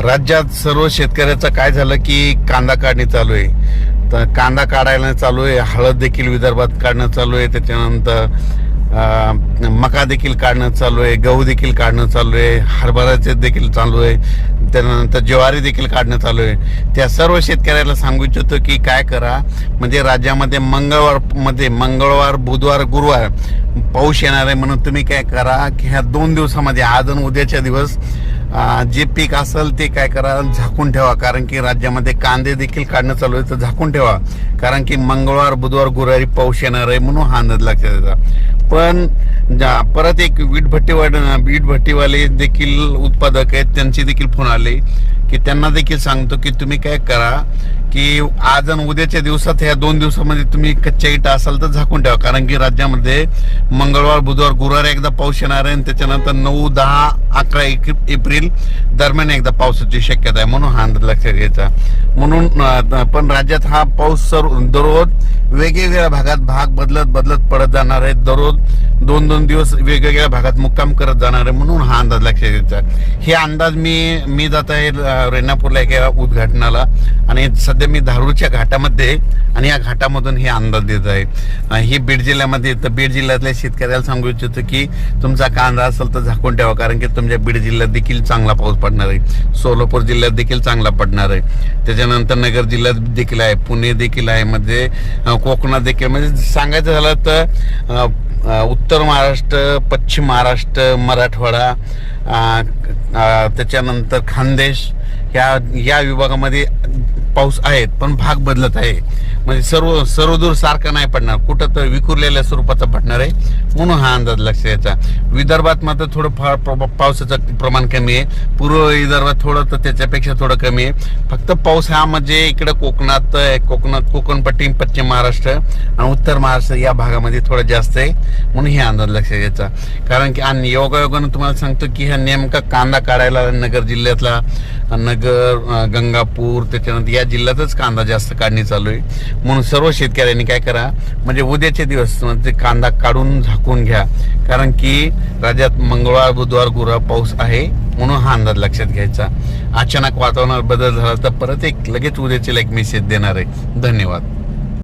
राज्यात सर्व शेतकऱ्याचं काय झालं की कांदा काढणी चालू आहे. तर कांदा काढायला चालू आहे हळद देखील विदर्भात काढणं चालू आहे त्याच्यानंतर मका देखील काढणं चालू आहे गहू देखील काढणं चालू आहे हरभराचे देखील चालू आहे त्यानंतर ज्वारी देखील काढणं चालू आहे. त्या सर्व शेतकऱ्याला सांगू इच्छितो की काय करा म्हणजे राज्यामध्ये मंगळवारमध्ये मंगळवार बुधवार गुरुवार पाऊस येणार आहे म्हणून तुम्ही काय करा की ह्या दोन दिवसामध्ये आज आणि उद्याच्या दिवस जे पीक असेल ते काय करा झाकून ठेवा. कारण की राज्यामध्ये कांदे देखील काढणं चालू आहे तर झाकून ठेवा. कारण की मंगळवार बुधवार गुरुवारी पाऊस येणार आहे म्हणून हा अंदाज लक्षात त्याचा पण परत एक वीट भट्टीवाड वीट भट्टीवाले देखील उत्पादक आहेत त्यांचे देखील फोन आले. की त्यांना देखील सांगतो की तुम्ही काय करा की आज आणि उद्याच्या दिवसात ह्या दोन दिवसामध्ये तुम्ही कच्च्या इटा असाल तर झाकून ठेवा. कारण की राज्यामध्ये मंगळवार बुधवार गुरुवार एकदा पाऊस येणार आहे आणि त्याच्यानंतर नऊ दहा अकरा एक- एप्रिल दरम्यान एकदा पावसाची शक्यता आहे. म्हणून हा अंदाज लक्षात घ्यायचा. म्हणून पण राज्यात हा पाऊस सर्व दररोज वेगवेगळ्या भागात भाग बदलत बदलत पडत जाणार आहे. दररोज दोन दोन दिवस वेगवेगळ्या भागात मुक्काम करत जाणार आहे म्हणून हा अंदाज लक्षात घ्यायचा हे अंदाज मी मी जात आहे रेणापूरला एका उद्घाटनाला. आणि सध्या मी धारूरच्या घाटामध्ये आणि या घाटामधून हे अंदाज देत आहे. हे बीड जिल्ह्यामध्ये तर बीड जिल्ह्यातल्या शेतकऱ्याला सांगू इच्छितो की तुमचा कांदा असेल तर झाकून ठेवा कारण की तुमच्या बीड जिल्ह्यात देखील चांगला पाऊस पडणार आहे. सोलापूर जिल्ह्यात देखील चांगला पडणार आहे. त्याच्यानंतर नगर जिल्ह्यात देखील आहे पुणे देखील आहे म्हणजे कोकणात देखील म्हणजे सांगायचं झालं तर उत्तर महाराष्ट्र पश्चिम महाराष्ट्र मराठवाडा त्याच्यानंतर खानदेश ह्या या विभागामध्ये पाऊस आहेत पण भाग बदलत आहे. म्हणजे सर्व सर्वदूर सारखा नाही पडणार. कुठं तर विखुरलेल्या स्वरूपाचा पडणार आहे. म्हणून हा अंदाज लक्ष यायचा विदर्भात मात्र थोडं फार प्र- पावसाचं प्रमाण कमी आहे. पूर्व विदर्भात थोडं तर त्याच्यापेक्षा थोडं कमी आहे. फक्त पाऊस हा म्हणजे इकडं कोकणात आहे, कोकणात कोकणपट्टी पश्चिम महाराष्ट्र आणि उत्तर महाराष्ट्र या भागामध्ये थोडं जास्त आहे. म्हणून हे अंदाज लक्ष द्यायचा. कारण की आणि योगायोगानं तुम्हाला सांगतो की हा नेमका कांदा काढायला नगर जिल्ह्यातला नगर गंगापूर त्याच्यानंतर या जिल्ह्यातच कांदा जास्त काढणी चालू आहे. म्हणून सर्व शेतकऱ्यांनी काय करा म्हणजे उद्याचे दिवस म्हणजे कांदा काढून झाकून घ्या. कारण की राज्यात मंगळवार बुधवार गुरुवार पाऊस आहे म्हणून हा अंदाज लक्षात घ्यायचा. अचानक वातावरणात बदल झाला तर परत एक लगेच उद्याचे एक मेसेज देणार आहे. धन्यवाद.